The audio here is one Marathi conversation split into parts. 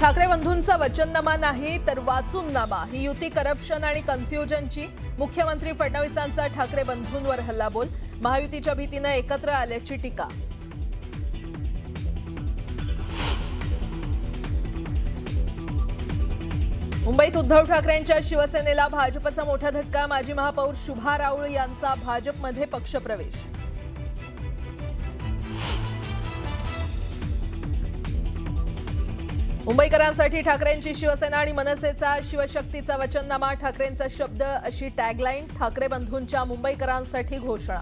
ठाकरे बंधूंचा वचननामा नाही तर वाचूननामा. ही युती करप्शन आणि कन्फ्युजनची. मुख्यमंत्री फडणवीसांचा ठाकरे बंधूंवर हल्लाबोल. महायुतीच्या भीतीनं एकत्र आल्याची टीका. मुंबईत उद्धव ठाकरेंच्या शिवसेनेला भाजपचा मोठा धक्का. माजी महापौर शुभा राऊळ यांचा भाजपमध्ये पक्षप्रवेश. मुंबईकरांसाठी ठाकरेंची शिवसेना आणि मनसेचा शिवशक्तीचा वचननामा ठाकरेंचा शब्द अशी टॅगलाईन ठाकरे बंधूंच्या मुंबईकरांसाठी घोषणा.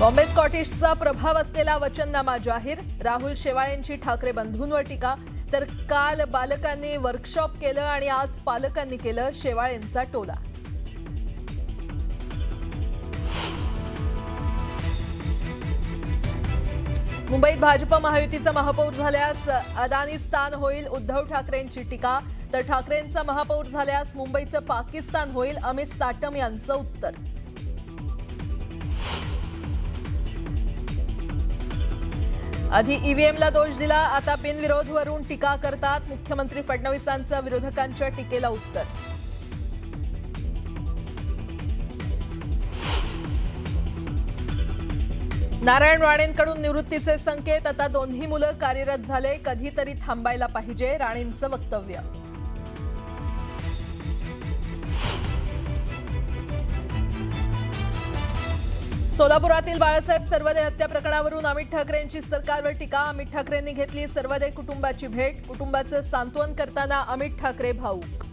बॉम्बे स्कॉटिशचा प्रभाव असलेला वचननामा जाहीर. राहुल शेवाळेंची ठाकरे बंधूंवर टीका. तर काल बालकांनी वर्कशॉप केलं आणि आज पालकांनी केलं शेवाळेंचा टोला. मुंबईत भाजपा महायुतीचा महापौर झाल्यास अदानी स्थान होईल उद्धव ठाकरेंची टीका. तर ठाकरेंचा महापौर झाल्यास मुंबईचं पाकिस्तान होईल अमित साटम यांचं उत्तर. आधी ईव्हीएमला दोष दिला आता बिनविरोधवरून टीका करतात मुख्यमंत्री फडणवीसांचं विरोधकांच्या टीकेला उत्तर. नारायण राणेंकडून निवृत्तीचे संकेत. आता दोन्ही मुलं कार्यरत झाले. कधीतरी थांबायला पाहिजे राणेंचं वक्तव्य. सोलापुरातील बाळासाहेब सर्वदे हत्या प्रकरणावरून अमित ठाकरेंची सरकारवर टीका. अमित ठाकरेंनी घेतली सर्वदे कुटुंबाची भेट. कुटुंबाचं सांत्वन करताना अमित ठाकरे भाऊक.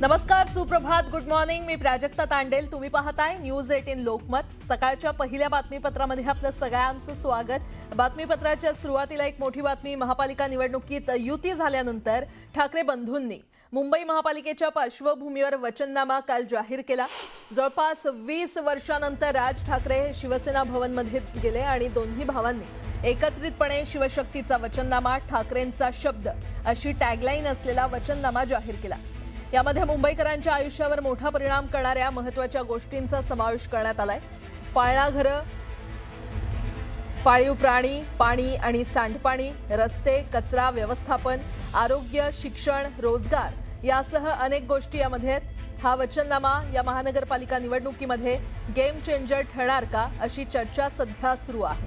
नमस्कार सुप्रभात. गुड मॉर्निंग मी प्राजक्ता तांडेल. तुम्ही पाहताय न्यूज एटीन लोकमत. सकाळच्या पहिल्या बातमीपत्रामध्ये आपलं सगळ्यांचं स्वागत. बातमीपत्राच्या सुरुवातीला एक मोठी बातमी. महापालिका निवडणुकीत युती झाल्यानंतर ठाकरे बंधूंनी मुंबई महापालिकेच्या पार्श्वभूमीवर वचननामा काल जाहीर केला. जवळपास वीस वर्षानंतर राज ठाकरे हे शिवसेना भवनमध्ये गेले आणि दोन्ही भावांनी एकत्रितपणे शिवशक्तीचा वचननामा ठाकरेंचा शब्द अशी टॅगलाईन असलेला वचननामा जाहीर केला. यामध्ये मुंबईकरांच्या आयुष्यावर मोठा परिणाम करणाऱ्या महत्त्वाच्या गोष्टींचा समावेश करण्यात आलाय. पाळणाघरं पाळीव प्राणी पाणी आणि सांडपाणी रस्ते कचरा व्यवस्थापन आरोग्य शिक्षण रोजगार यासह अनेक गोष्टी यामध्ये आहेत. हा वचननामा या महानगरपालिका निवडणुकीमध्ये गेम चेंजर ठरणार का अशी चर्चा सध्या सुरू आहे.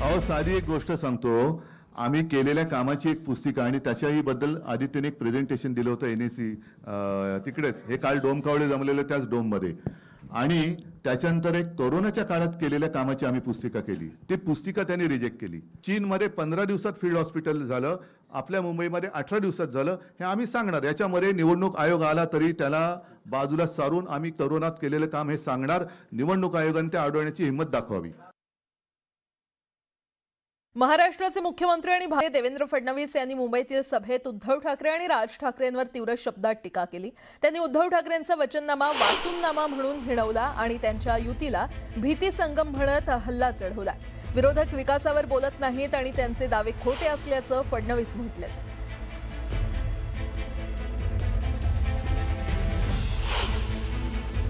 अहो साधी एक गोष्ट सांगतो. आम्ही केलेल्या कामाची एक पुस्तिका आणि त्याच्याही बद्दल आदित्यने एक प्रेझेंटेशन दिलं होतं एन ई सी तिकडेच. हे काल डोमकावडे जमलेलं त्याच डोममध्ये. आणि त्याच्यानंतर एक कोरोनाच्या काळात केलेल्या कामाची आम्ही पुस्तिका केली. ती पुस्तिका त्यांनी रिजेक्ट केली. चीनमध्ये पंधरा दिवसात फील्ड हॉस्पिटल झालं. आपल्या मुंबईमध्ये अठरा दिवसात झालं. हे आम्ही सांगणार. याच्यामध्ये निवडणूक आयोग आला तरी त्याला बाजूला सारून आम्ही करोनात केलेलं काम हे सांगणार. निवडणूक आयोगाने ते अडवण्याची हिंमत दाखवावी. महाराष्ट्राचे मुख्यमंत्री आणि भाजप देवेंद्र फडणवीस यांनी मुंबईतील सभेत उद्धव ठाकरे आणि राज ठाकरेंवर तीव्र शब्दात टीका केली. त्यांनी उद्धव ठाकरेंचा वचननामा वाचूननामा म्हणून हिणवला आणि त्यांच्या युतीला भीती संगम म्हणत हल्ला चढवला. विरोधक विकासावर बोलत नाहीत आणि त्यांचे दावे खोटे असल्याचं फडणवीस म्हटले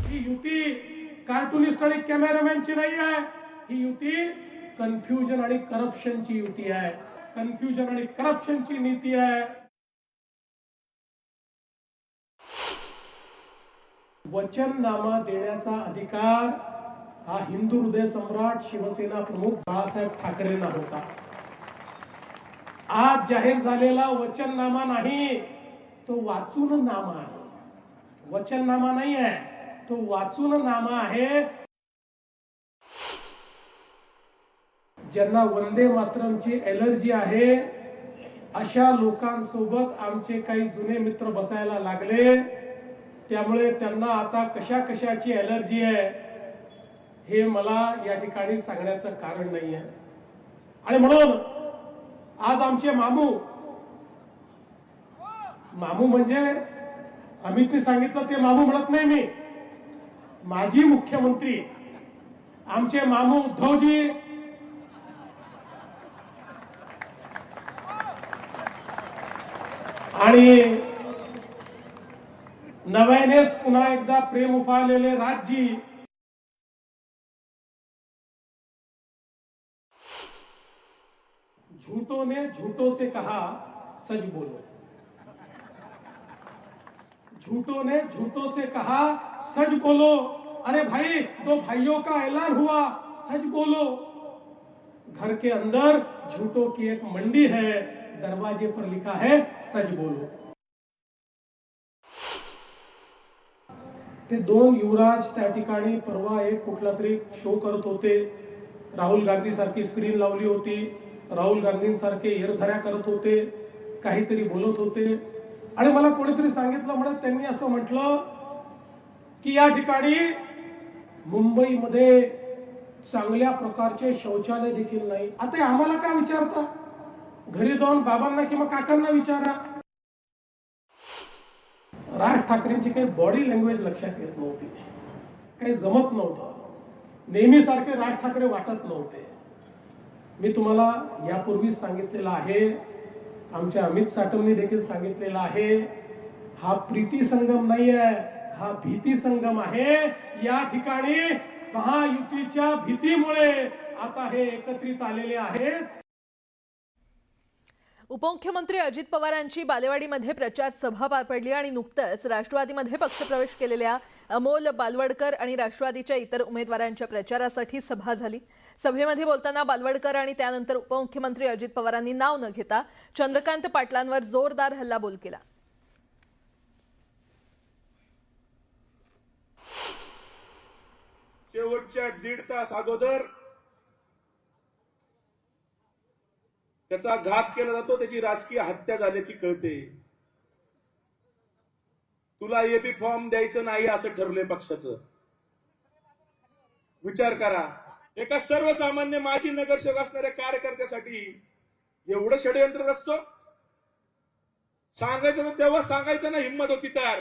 ही युती कार्टुनिस्ट आणि कॅमेरामॅनची नाही आहे ही युती कन्फ्युजन आणि करप्शनची युती आहे. कन्फ्युजन आणि करप्शनची नीती आहे. वचननामा देण्याचा अधिकार हा हिंदू हृदय सम्राट शिवसेना प्रमुख बाळासाहेब ठाकरेंना होता. आज जाहीर झालेला वचननामा नाही तो वाचून नामा आहे. वचननामा नाही आहे तो वाचून नामा आहे. ज्यांना वंदे मातरमची एलर्जी आहे अशा लोकांसोबत आमचे काही जुने मित्र बसायला लागले. त्यामुळे त्यांना आता कशा कशाची एलर्जी आहे हे मला या ठिकाणी सांगण्याचं कारण नाही आहे. आणि म्हणून आज आमचे मामू मामू म्हणजे अमितने सांगितलं ते मामू म्हणत नाही मी. माजी मुख्यमंत्री आमचे मामू उद्धवजी आणि एकदा प्रेम उफाळलेले राज्य झूठों ने झूठों से कहा सच बोलो. झूठों ने झूठों से कहा सच बोलो. अरे भाई, दो भाइयों का ऐलान हुआ सच बोलो. घर के अंदर झूठों की एक मंडी है दरवाजे पर लिखा है सच बोलो। ते दोन युवराज त्या ठिकाणी परवा एक कुठला तरी शो करत होते. राहुल गांधी सारखी स्क्रीन लावली होती. राहुल गांधींसारखे एरझऱ्या करत होते. काहीतरी बोलत होते. आणि मला कोणीतरी सांगितलं म्हणत त्यांनी असं म्हटलं की या ठिकाणी मुंबईमध्ये चांगल्या प्रकारचे शौचालय देखील नाही. आता आम्हाला काय विचारता? घरी जाऊन बाबांना किंवा काकांना विचारा. राज ठाकरेंची काही बॉडी लँग्वेज लक्षात येत नव्हती. काही जमत नव्हतं. नेहमीसारखे राज ठाकरे वाटत नव्हते. मी तुम्हाला यापूर्वीच सांगितलेलं आहे. आमच्या अमित साटमनी देखील सांगितलेलं आहे. हा प्रीती संगम नाही आहे हा भीती संगम आहे. या ठिकाणी महायुतीच्या भीतीमुळे आता हे एकत्रित आलेले आहेत. उपमुख्यमंत्री अजित पवारांची बालेवाडीमध्ये प्रचार सभा पार पडली आणि नुकतंच राष्ट्रवादीमध्ये पक्षप्रवेश केलेल्या अमोल बालवडकर आणि राष्ट्रवादीच्या इतर उमेदवारांच्या प्रचारासाठी सभा झाली. सभेमध्ये बोलताना बालवडकर आणि त्यानंतर उपमुख्यमंत्री अजित पवारांनी नाव न घेता चंद्रकांत पाटलांवर जोरदार हल्लाबोल केला. शेवटच्या दीड तास अगोदर त्याचा घात केला जातो त्याची राजकीय हत्या झाल्याची कळते. तुला एबी फॉर्म द्यायचं नाही असं ठरलंय पक्षाचं. विचार करा. एका सर्वसामान्य माजी नगरसेवक असणाऱ्या कार्यकर्त्यासाठी एवढं षडयंत्र रचतो? सांगायचं ना तेव्हा सांगायचं ना हिंमत होती तर.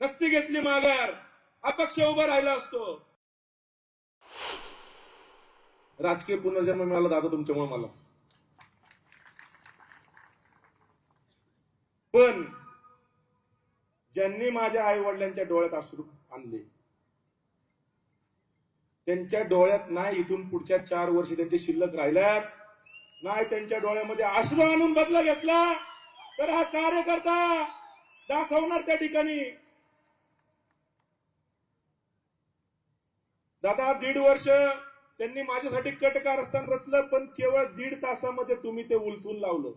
नसती घेतली माघार. अपक्ष उभा राहिला असतो. राजकीय पुनर्जन्म मिळाला दादा तुमच्यामुळे मला. पण ज्यांनी माझ्या आई वडिलांच्या डोळ्यात अश्रू आणले त्यांच्या डोळ्यात नाही इथून पुढच्या चार वर्ष त्यांचे शिल्लक राहिल्यात नाही त्यांच्या डोळ्यामध्ये आश्रू आणून बदला घेतला तर हा कार्यकर्ता दाखवणार त्या ठिकाणी. दादा दीड वर्ष त्यांनी माझ्यासाठी कट कारस्थान रचलं पण केवळ दीड तासामध्ये तुम्ही ते उलथून लावलं.